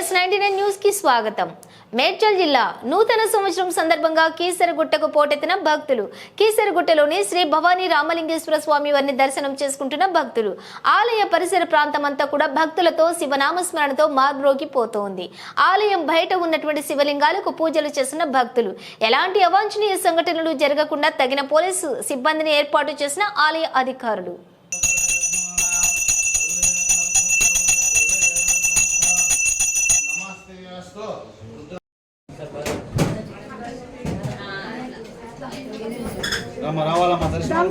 Yes ninety nine న్యూస్కి స్వాగతం. మేడ్చల్ జిల్లా నూతన సంవత్సరం సందర్భంగా కీసరగుట్టకు పోటెత్తిన భక్తులు. కీసరగుట్టలోని శ్రీ భవానీ రామలింగేశ్వర స్వామి వారిని దర్శనం చేసుకుంటున్న భక్తులు. ఆలయ పరిసర ప్రాంతం అంతా కూడా భక్తులతో శివనామస్మరణతో మార్బ్రోగిపోతోంది ఆలయం బయట ఉన్నటువంటి శివలింగాలకు పూజలు చేసిన భక్తులు. ఎలాంటి అవాంఛనీయ సంఘటనలు జరగకుండా తగిన పోలీసు సిబ్బందిని ఏర్పాటు చేసిన ఆలయ అధికారులు. రామ రావాలమ్మ దర్శనం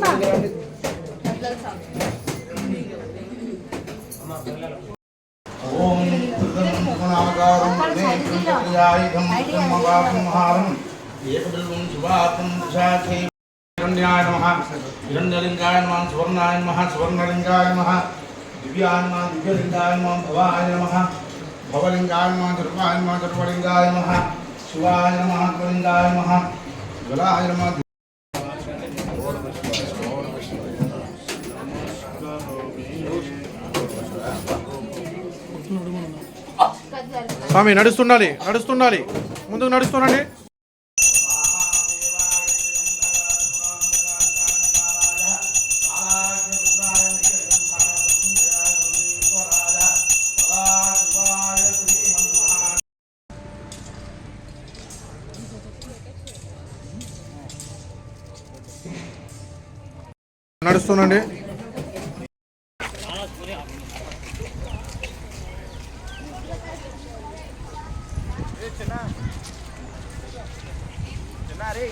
ఓం నామకారం నేత్రయాయుధం బ్రహ్మవాసం హారం ఏకబిల్వం శివాత్మం శాఖే హిరణ్యాయ నమః. హిరణ్యలింగాయ నమః సువర్ణాయ నమః సువర్ణలింగాయ నమః దివ్యాయ నమః దివ్యలింగాయ నమః భవాయ నమః. భవలింగాయ నమః ధర్వాయ నమః శివాయ నమః త్వలింగాయ నమః జ్వలాయ స్వామి నడుస్తుండాలి నడుస్తుండాలి. ముందుకు నడుస్తుండండి. నడుస్తుందండి. చిన్న. చిన్న రే.